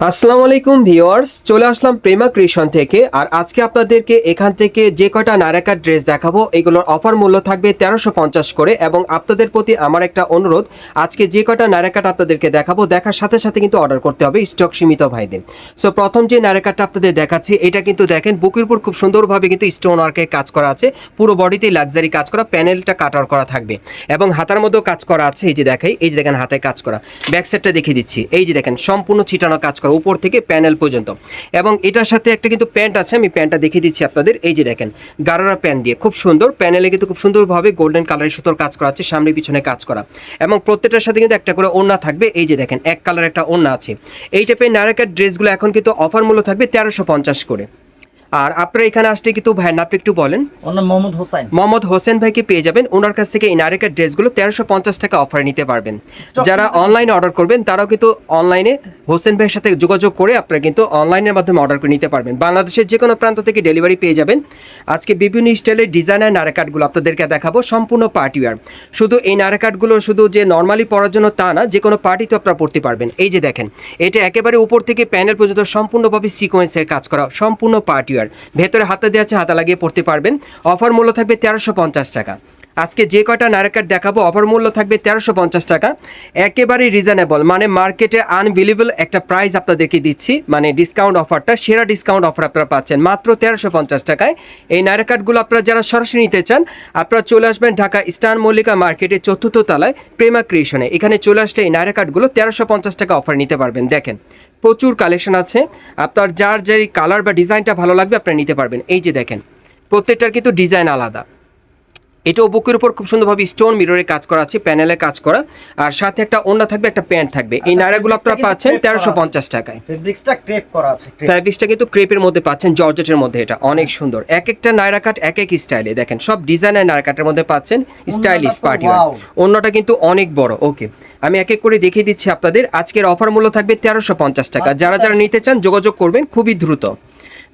আসসালামু আলাইকুম ভিউয়ার্স, চলে আসলাম প্রেমা ক্রিয়েশন থেকে। আর আজকে আপনাদেরকে এখান থেকে যে কয়টা নারাকার ড্রেস দেখাবো, এগুলোর অফার মূল্য থাকবে তেরোশো পঞ্চাশ করে এবং আপনাদের প্রতি আমার একটা অনুরোধ, আজকে যে কয়টা নারাকাট আপনাদেরকে দেখাবো, দেখার সাথে সাথে কিন্তু অর্ডার করতে হবে স্টক সীমিত ভাইদের। সো প্রথম যে নারাকারটা আপনাদের দেখাচ্ছি, এটা কিন্তু দেখেন, বুকের উপর খুব সুন্দরভাবে কিন্তু স্টোন ওয়ার্কের কাজ করা আছে। পুরো বডিতেই লাক্সারি কাজ করা প্যানেলটা কাটার করা থাকবে। এবং হাতার মধ্যেও কাজ করা আছে, এই যে দেখাই, এই যে দেখেন হাতে কাজ করা। ব্যাক সাইডটা দেখিয়ে দিচ্ছি, এই যে দেখেন, সম্পূর্ণ ছিটানো কাজ করা উপর থেকে প্যানেল পর্যন্ত। এবং এটার সাথে একটা কিন্তু প্যান্ট আছে, আমি প্যান্টটা দেখিয়ে দিচ্ছি আপনাদের। এই যে দেখেন, গারোরা প্যান্ট দিয়ে। খুব সুন্দর, প্যানেলে কিন্তু খুব সুন্দরভাবে গোল্ডেন কালারের সুতোর কাজ করা আছে, সামনে পিছনে কাজ করা। এবং প্রত্যেকটার সাথে কিন্তু একটা করে ওড়না থাকবে। এই যে দেখেন, এক কালার একটা ওড়না আছে। এই টাইপের নারাকার ড্রেসগুলো এখন কিন্তু অফার মূল্য থাকবে তেরোশো পঞ্চাশ করে। আর আপনার এখানে আসলে কিন্তু ভাই আপনি একটু বলেন। মোহাম্মদ হোসাইন। মোহাম্মদ হোসেন ভাইকে পেয়ে যাবেন। ওনার কাছ থেকে এই নারিকার ড্রেসগুলো তেরোশো পঞ্চাশ টাকা অফারে নিতে পারবেন। যারা অনলাইনে অর্ডার করবেন তারাও কিন্তু অনলাইনে হোসেন ভাইয়ের সাথে যোগাযোগ করে আপনারা কিন্তু অনলাইনের মাধ্যমে অর্ডার করে নিতে পারবেন। বাংলাদেশের যে কোনো প্রান্ত থেকে ডেলিভারি পেয়ে যাবেন। আজকে বিভিন্ন স্টাইলের ডিজাইনার নারাকাটগুলো আপনাদেরকে দেখাবো সম্পূর্ণ পার্টি ওয়ার শুধু এই নারাকাটগুলো শুধু যে নর্মালি পরার জন্য তা না যে কোনো পার্টিতে আপনারা পড়তে পারবেন। এই যে দেখেন এটা একেবারে উপর থেকে প্যানেল পর্যন্ত সম্পূর্ণভাবে সিকোয়েন্সের কাজ করা সম্পূর্ণ পার্টি ওয়ার ভেতরে হাতে দেওয়া আছে, হাতা লাগিয়ে পড়তে পারবেন। অফার মূল্য থাকবে তেরোশো পঞ্চাশ টাকা। আজকে যে কয়টা নারাকার দেখাবো, অফার মূল্য থাকবে তেরোশো পঞ্চাশ টাকা। একেবারেই রিজনেবল মানে মার্কেটে আনবিলিভেবল একটা প্রাইস আপনাদেরকে দিচ্ছি মানে ডিসকাউন্ট অফারটা সেরা ডিসকাউন্ট অফার আপনারা পাচ্ছেন। মাত্র তেরোশো পঞ্চাশ টাকায়। এই নারাকাটগুলো আপনারা যারা সরাসরি নিতে চান, আপনারা চলে আসবেন ঢাকা স্টার মল্লিকা মার্কেটের চতুর্থ তলায় প্রেমা ক্রিয়েশনে। এখানে চলে আসলে এই নারাকাটগুলো তেরোশো পঞ্চাশ টাকা অফার নিতে পারবেন। দেখেন প্রচুর কালেকশন আছে। আপনার যার যে কালার বা ডিজাইনটা ভালো লাগবে, আপনারা নিতে পারবেন। এই যে দেখেন, প্রত্যেকটার কিন্তু ডিজাইন আলাদা। এটাও বুকের উপর খুব সুন্দরভাবে স্টোন মিররে কাজ করা আছে প্যানেলে কাজ করা। আর সাথে একটা ওড়না থাকবে একটা প্যান্ট থাকবে। এই নাড়াগুলো আপনারা পাচ্ছেন তেরোশো পঞ্চাশ টাকায়। ফেব্রিক্সটা ক্রেপ করা আছে crepe। ফ্যাব্রিক্সটা কিন্তু ক্রেপের মধ্যে পাচ্ছেন জর্জেটের মধ্যে এটা। অনেক সুন্দর। এক একটা নায়রা কাট এক এক স্টাইলে দেখেন সব ডিজাইনের নায়রা কাটের মধ্যে পাচ্ছেন স্টাইলিশ পার্টি। অন্যটা কিন্তু অনেক বড়। ওকে আমি এক এক করে দেখিয়ে দিচ্ছি আপনাদের। আজকের অফার মূল্য থাকবে তেরোশো পঞ্চাশ টাকা। যারা যারা নিতে চান যোগাযোগ করবেন খুবই দ্রুত।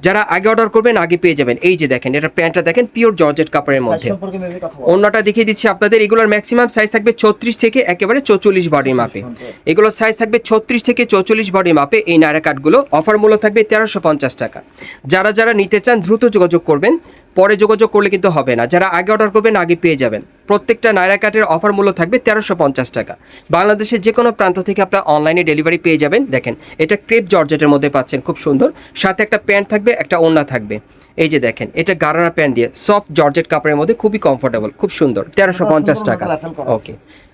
যারা আগে অর্ডার করবেন আগে পেয়ে যাবেন। এই যে দেখেন এটা প্যান্টটা দেখেন পিওর জর্জেট কাপড়ের মধ্যে। অন্যটা দেখিয়ে দিচ্ছি আপনাদের এগুলোর ম্যাক্সিমাম সাইজ থাকবে ছত্রিশ থেকে একেবারে চৌচল্লিশ বডি মাপে এগুলোর সাইজ থাকবে ছত্রিশ থেকে চৌচল্লিশ বডি মাপে এই নায়রা কাঠগুলো অফার মূল্য থাকবে তেরোশো পঞ্চাশ টাকা। যারা যারা নিতে চান দ্রুত যোগাযোগ করবেন। পরে যোগাযোগ করলে কিন্তু হবে না। যারা আগে অর্ডার করবেন আগে পেয়ে যাবেন। প্রত্যেকটা নায়রা কাঠের অফার মূল্য থাকবে তেরোশো পঞ্চাশ টাকা। বাংলাদেশের যে কোনো প্রান্ত থেকে আপনারা অনলাইনে ডেলিভারি পেয়ে যাবেন। দেখেন এটা ক্রেপ জর্জেটের মধ্যে পাচ্ছেন খুব সুন্দর। সাথে একটা প্যান্ট থাকবে একটা ওড়না থাকবে। এই যে দেখেন এটা গারারা প্যান্ট দিয়ে সফট জর্জেট কাপড়ের মধ্যে খুবই কমফোর্টেবল খুব সুন্দর তেরোশো পঞ্চাশ টাকা। ওকে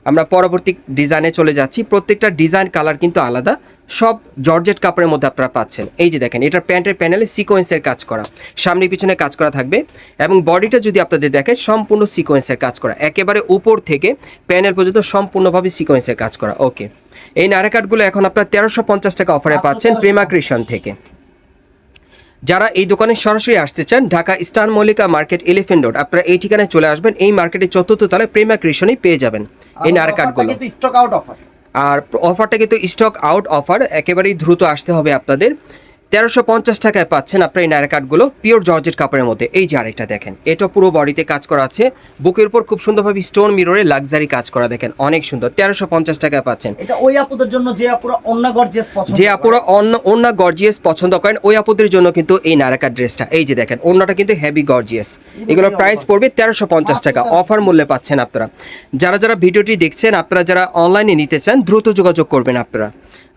আমরা পরবর্তী ডিজাইনে চলে যাচ্ছি। প্রত্যেকটা ডিজাইন কালার কিন্তু আলাদা। সব জর্জেট কাপড়ের মধ্যে আপনারা পাচ্ছেন। এই যে দেখেন এটার প্যান্টের প্যানেলে সিকোয়েন্সের কাজ করা। সামনে পিছনে কাজ করা থাকবে এবং বডিটা যদি আপনাদের দেখেন সম্পূর্ণ সিকোয়েন্সের কাজ করা। একেবারে উপর থেকে প্যানেল পর্যন্ত সম্পূর্ণভাবে সিকোয়েন্সের কাজ করা। ওকে। এই নারাকাটগুলো এখন আপনার তেরোশো পঞ্চাশ টাকা অফারে পাচ্ছেন 1350 প্রেমা কৃষণ থেকে। যারা এই দোকানে সরাসরি আসতে চান Dhaka star Mallika market elephant road আপনারা এই ঠিকানায় চলে আসবেন। এই মার্কেটের চতুর্থ তলায় প্রেমা কৃষণই পেয়ে যাবেন। এই নারাকাটগুলো স্টক আউট অফার আর অফারটা কিন্তু স্টক আউট অফার একেবারেই দ্রুত আসতে হবে আপনাদের। তেরোশো পঞ্চাশ টাকায় পাচ্ছেন আপনার এই নায়রা কাঠগুলো পিওর জর্জেট কাপড়ের মধ্যে। এই যে আরেকটা দেখেন এটা পুরো বডিতে কাজ করা আছে। বুকের উপর খুব সুন্দরভাবে স্টোন মিররে লাক্সারি কাজ করা দেখেন অনেক সুন্দর। তেরোশো পঞ্চাশ টাকায় পাচ্ছেন। এটা ওই আপুদের জন্য যে আপুরা অন্য গর্জিয়াস পছন্দ যে আপুরা অন্য অন্য গর্জিয়াস পছন্দ করেন ওই আপুদের জন্য কিন্তু এই নারাকার ড্রেসটা এই যে দেখেন অন্যটা কিন্তু হেভি গর্জিয়াস এগুলোর প্রাইস পড়বে তেরোশো পঞ্চাশ টাকা। অফার মূল্যে পাচ্ছেন আপনারা। যারা যারা ভিডিওটি দেখছেন আপনারা যারা অনলাইনে নিতে চান দ্রুত যোগাযোগ করবেন আপনারা।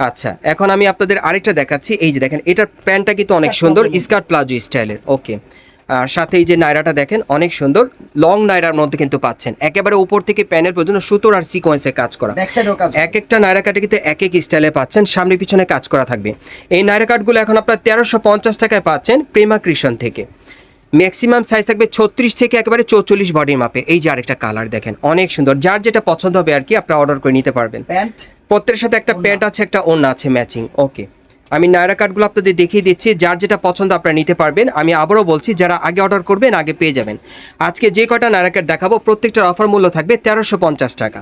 আচ্ছা এখন আমি আপনাদের আরেকটা দেখাচ্ছি। এই যে দেখেন এটার প্যান্টটা কিন্তু অনেক সুন্দর স্কার্ট প্লাজো স্টাইলের ওকে। আর সাথে এই যে নায়রাটা দেখেন অনেক সুন্দর লং নায়রার মধ্যে কিন্তু পাচ্ছেন। একেবারে উপর থেকে প্যানের পর্যন্ত সুতোর আর সিকোয়েন্সে কাজ করা। এক একটা নায়রা কাটে কিন্তু এক এক স্টাইলে পাচ্ছেন সামনে পিছনে কাজ করা থাকবে। এই নায়রা কাটগুলো এখন আপনার তেরোশো পঞ্চাশ টাকায় পাচ্ছেন প্রেমা কৃষণ থেকে। ম্যাক্সিমাম সাইজ থাকবে ছত্রিশ থেকে একেবারে চৌচল্লিশ বডির মাপে এই যে আরেকটা কালার দেখেন অনেক সুন্দর। যার যেটা পছন্দ হবে আর কি আপনারা অর্ডার করে নিতে পারবেন। প্যান্ট প্রত্যেকের সাথে একটা প্যান্ট আছে একটা ওড়না আছে ম্যাচিং ওকে আমি নায়রা কার্ডগুলো আপনাদের দেখিয়ে দিচ্ছি যার যেটা পছন্দ আপনারা নিতে পারবেন। আমি আবারও বলছি যারা আগে অর্ডার করবেন আগে পেয়ে যাবেন। আজকে যে কটা নায়রা কার্ড দেখাবো প্রত্যেকটার অফার মূল্য থাকবে তেরোশো পঞ্চাশ টাকা।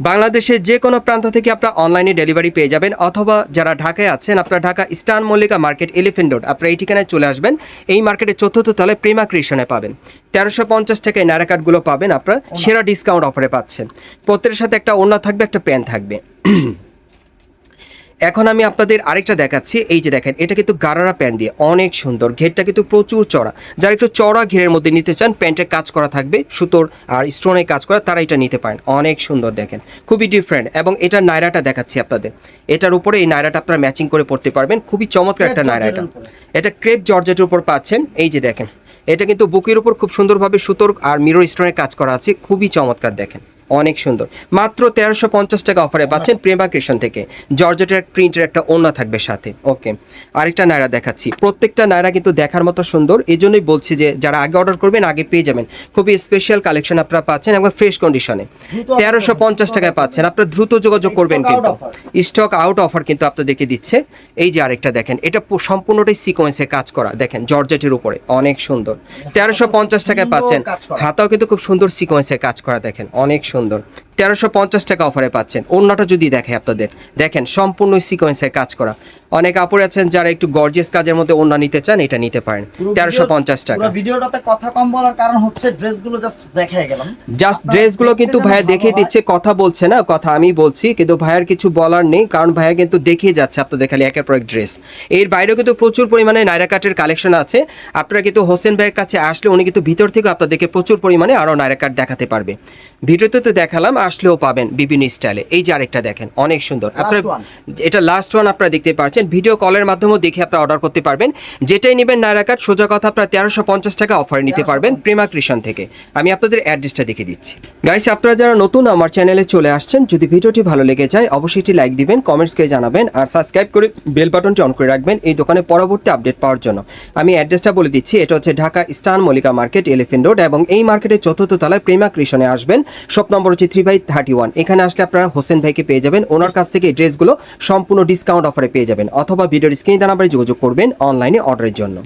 বাংলাদেশের যে কোনো প্রান্ত থেকে আপনারা অনলাইনে ডেলিভারি পেয়ে যাবেন, অথবা যারা ঢাকায় আছেন, আপনারা Dhaka star Mallika market elephant road আপনারা এই ঠিকানায় চলে আসবেন। এই মার্কেটের চতুর্থ তলায় প্রেমা কৃষণে পাবেন। তেরোশো পঞ্চাশ টাকায় নারাকাটগুলো পাবেন আপনারা, সেরা ডিসকাউন্ট অফারে পাচ্ছেন। প্রত্যেকের সাথে একটা ওড়না থাকবে, একটা প্যান্ট থাকবে। এখন আমি আপনাদের আরেকটা দেখাচ্ছি। এই যে দেখেন এটা কিন্তু গারারা প্যান্ট দিয়ে অনেক সুন্দর। ঘেরটা কিন্তু প্রচুর চড়া। যারা একটু চড়া ঘেরের মধ্যে নিতে চান প্যান্টের কাজ করা থাকবে সুতোর আর স্টোনের কাজ করা তারা এটা নিতে পারেন। অনেক সুন্দর দেখেন খুবই ডিফারেন্ট এবং এটা নায়রাটা দেখাচ্ছি আপনাদের। এটার উপরে এই নায়রাটা আপনারা ম্যাচিং করে পড়তে পারবেন। খুবই চমৎকার একটা নায়রা এটা এটা ক্রেপ জর্জেটের উপর পাচ্ছেন। এই যে দেখেন এটা কিন্তু বুকের উপর খুব সুন্দরভাবে সুতোর আর মিরর স্টোনের কাজ করা আছে। খুবই চমৎকার দেখেন। অনেক সুন্দর। মাত্র তেরোশো পঞ্চাশ টাকা অফারে পাচ্ছেন প্রেমা কৃষ্ণ থেকে। জর্জেটের প্রিন্টের একটা ওড়না থাকবে সাথে। ওকে আরেকটা নায়রা দেখাচ্ছি। প্রত্যেকটা নায়রা কিন্তু দেখার মতো সুন্দর। এই জন্যই বলছি যে যারা আগে অর্ডার করবেন আগে পেয়ে যাবেন। খুবই স্পেশাল কালেকশন আপনারা পাচ্ছেন এবং ফ্রেশ কন্ডিশনে তেরোশো পঞ্চাশ টাকায় পাচ্ছেন। আপনারা দ্রুত যোগাযোগ করবেন কিন্তু। স্টক আউট অফার কিন্তু আপনাদেরকে দিচ্ছে। এই যে আরেকটা দেখেন এটা সম্পূর্ণটাই সিকোয়েন্সে কাজ করা। দেখেন জর্জেটের উপরে। অনেক সুন্দর। তেরোশো পঞ্চাশ টাকায় পাচ্ছেন। হাতাও কিন্তু খুব সুন্দর সিকোয়েন্সে কাজ করা। দেখেন অনেক সুন্দর। সুন্দর। তেরোশো পঞ্চাশ টাকা অফারে পাচ্ছেন। অন্যটা যদি দেখে আপনাদের দেখেন সম্পূর্ণ সিকোয়েন্সে কাজ করা। অনেক আপুরে আছেন যারা একটু গর্জিয়াস কাজের মধ্যে অন্য নিতে চান এটা নিতে পারেন। তেরোশো পঞ্চাশ টাকা। ভিডিওটাতে কথা কম বলার কারণ হচ্ছে ড্রেসগুলো জাস্ট দেখাই গেলাম। জাস্ট ড্রেসগুলো কিন্তু ভাইয়া দেখিয়ে দিচ্ছে কথা বলছে না কথা আমি বলছি কিন্তু ভাইয়ার কিছু বলার নেই কারণ ভাইয়া কিন্তু দেখিয়ে যাচ্ছে আপনাদের খালি একের পর এক ড্রেস এর বাইরেও কিন্তু প্রচুর পরিমাণে নাইরা কাটের কালেকশন আছে। আপনারা কিন্তু হোসেন ভাইয়ের কাছে আসলে উনি কিন্তু ভিতর থেকে আপনাদেরকে প্রচুর পরিমাণে আরও নাইরা কাট দেখাতে পারবে। ভিডিওতে তো দেখালাম আসলেও পাবেন বিভিন্ন স্টাইলে। এই যে আরেকটা দেখেন অনেক সুন্দর। আপনারা এটা লাস্ট ওয়ান আপনারা দেখতে পাচ্ছেন। ভিডিও কলের মাধ্যমেও দেখে আপনারা অর্ডার করতে পারবেন। যেটাই নেবেন নাইরা কাট সোজা কথা আপনারা তেরোশো পঞ্চাশ টাকা অফারে নিতে পারবেন প্রেমা কৃষণ থেকে। আমি আপনাদের অ্যাড্রেসটা দেখে দিচ্ছি। গাইস আপনারা যারা নতুন আমার চ্যানেলে চলে আসছেন যদি ভিডিওটি ভালো লেগে যায় অবশ্যই একটি লাইক দিবেন কমেন্টসকে জানাবেন আর সাবস্ক্রাইব করে বেল বাটনটি অন করে রাখবেন এই দোকানে পরবর্তী আপডেট পাওয়ার জন্য। আমি অ্যাড্রেসটা বলে দিচ্ছি এটা হচ্ছে ঢাকা স্টান মল্লিকা মার্কেট এলিফেন্ট রোড এবং এই মার্কেটের চতুর্থ তলায় প্রেমা কৃষণে আসবেন। শপ নম্বর হচ্ছে থ্রি বাই থার্টি ওয়ান এখানে আসলে আপনারা হোসেন ভাইকে পেয়ে যাবেন। ওনার কাছ থেকে এই ড্রেসগুলো সম্পূর্ণ ডিসকাউন্ট অফারে পেয়ে যাবেন। অথবা ভিডিওর স্ক্রিনে নাম্বারে যোগাযোগ করবেন অনলাইনে অর্ডারের জন্য।